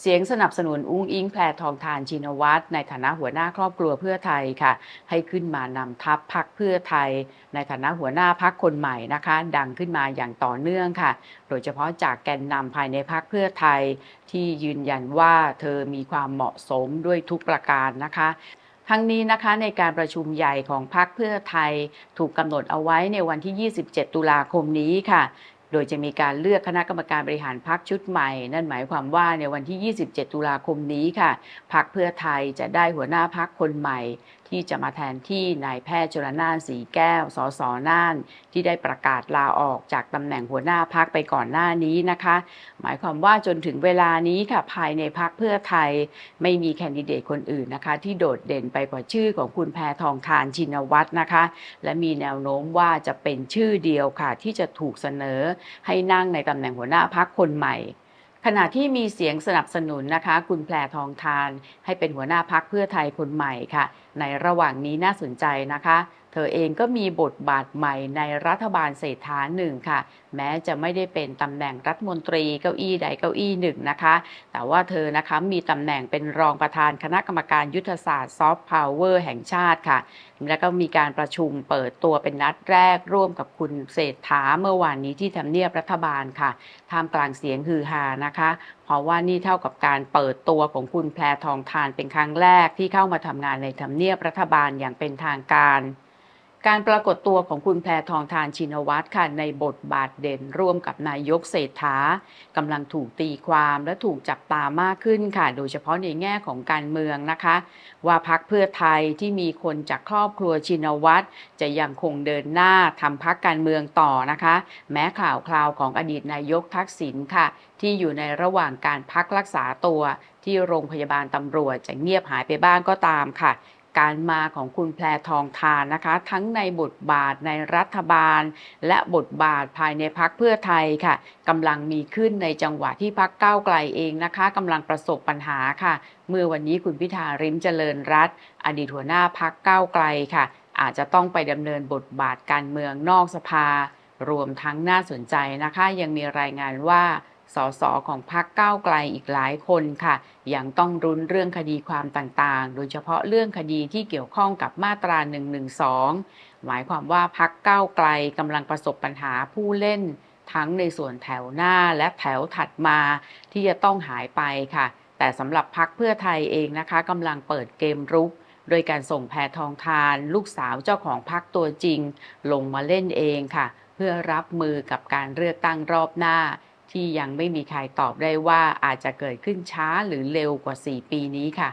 เสียงสนับสนุนอุ้งอิงแพรทองทานชินวัตรในฐานะหัวหน้าครอบครัวเพื่อไทยค่ะ ให้ขึ้นมานำทัพพักเพื่อไทย ในฐานะหัวหน้าพักคนใหม่นะคะ ดังขึ้นมาอย่างต่อเนื่องค่ะ โดยเฉพาะจากแกนนำภายในพักเพื่อไทย ที่ยืนยันว่าเธอมีความเหมาะสมด้วยทุกประการนะคะทั้งนี้นะคะในการประชุมใหญ่ของพรรคเพื่อไทย ถูกกำหนดเอาไว้ในวันที่ 27 ตุลาคมนี้ค่ะ โดยจะมีการเลือกคณะกรรมการบริหารพรรคชุดใหม่ นั่นหมายความว่าในวันที่ 27 ตุลาคมนี้ค่ะพรรคเพื่อไทยจะได้หัวหน้าพรรคนใหม่ ที่จะมาแทนที่นายแพทย์ชลนานสีแก้ว สสน่าน ที่ได้ประกาศลาออกจากตำแหน่งหัวหน้าพักไปก่อนหน้านี้นะคะ หมายความว่าจนถึงเวลานี้ค่ะภายในพักเพื่อไทย ไม่มีแคนดิเดตคนอื่นนะคะ ที่โดดเด่นไปกว่าชื่อของคุณแพทองทานชินวัตรนะคะ และมีแนวโน้มว่าจะเป็นชื่อเดียวค่ะที่จะถูกเสนอให้นั่งในตำแหน่งหัวหน้าพักคนใหม่ ขณะที่มีเสียงสนับสนุนนะคะ คุณแพรทองทาน ให้เป็นหัวหน้าพักเพื่อไทยคนใหม่ค่ะในระหว่างนี้น่าสนใจนะคะ เธอเองก็มีบทบาทใหม่ในรัฐบาลเศรษฐาหนึ่งค่ะ แม้จะไม่ได้เป็นตำแหน่งรัฐมนตรีเก้าอี้ใดเก้าอี้หนึ่งนะคะ แต่ว่าเธอนะคะมีตำแหน่งเป็นรองประธานคณะกรรมการยุทธศาสตร์ซอฟต์พาวเวอร์แห่งชาติค่ะ แล้วก็มีการประชุมเปิดตัวเป็นนัดแรกร่วมกับคุณเศรษฐาเมื่อวานนี้ที่ทำเนียบรัฐบาลค่ะท่ามกลางเสียงฮือฮานะคะเพราะว่านี่เท่ากับการเปิดตัวของคุณแพรทองทานเป็นครั้งแรกที่เข้ามาทำงานในทำเนียบเนี่ยรัฐบาลอย่างเป็นทางการ การปรากฏตัวของคุณแพรทองทานชินวัตรค่ะในบทบาทเด่นร่วมกับนายกเศรษฐากำลังถูกตีความและถูกจับตามากขึ้นค่ะ โดยเฉพาะในแง่ของการเมืองนะคะ ว่าพักเพื่อไทยที่มีคนจากครอบครัวชินวัตรจะยังคงเดินหน้าทำพักการเมืองต่อนะคะ แม้ข่าวคราวของอดีตนายกทักษิณค่ะ ที่อยู่ในระหว่างการพักรักษาตัวที่โรงพยาบาลตำรวจจะเงียบหายไปบ้างก็ตามค่ะ การมาของคุณแพรทองทานนะคะ ทั้งในบทบาทในรัฐบาล และบทบาทภายในพักเพื่อไทยค่ะกำลังมีขึ้นในจังหวะที่พักก้าวไกลเองนะคะกำลังประสบปัญหาค่ะ เมื่อวันนี้คุณพิธาริมเจริญรัตอดีตหัวหน้าพักก้าวไกลค่ะ อาจจะต้องไปดำเนินบทบาทการเมืองนอกสภารวมทั้งน่าสนใจนะคะ ยังมีรายงานว่า สสของพรรคก้าวไกลอีกหลายคนค่ะ ยังต้องรุนเรื่องคดีความต่างๆ โดยเฉพาะเรื่องคดีที่เกี่ยวข้องกับมาตรา 112 หมายความว่าพรรคก้าวไกลกำลังประสบปัญหาผู้เล่น ทั้งในส่วนแถวหน้าและแถวถัดมา ที่จะต้องหายไปค่ะ แต่สำหรับพรรคเพื่อไทยเองนะคะกำลังเปิดเกมรุกโดยการส่งแพทองทาน ลูกสาวเจ้าของพรรคตัวจริง ลงมาเล่นเองค่ะ เพื่อรับมือกับการเลือกตั้งรอบหน้า ที่ยังไม่มีใครตอบได้ว่าอาจจะเกิดขึ้นช้าหรือเร็วกว่า 4 ปีนี้ค่ะ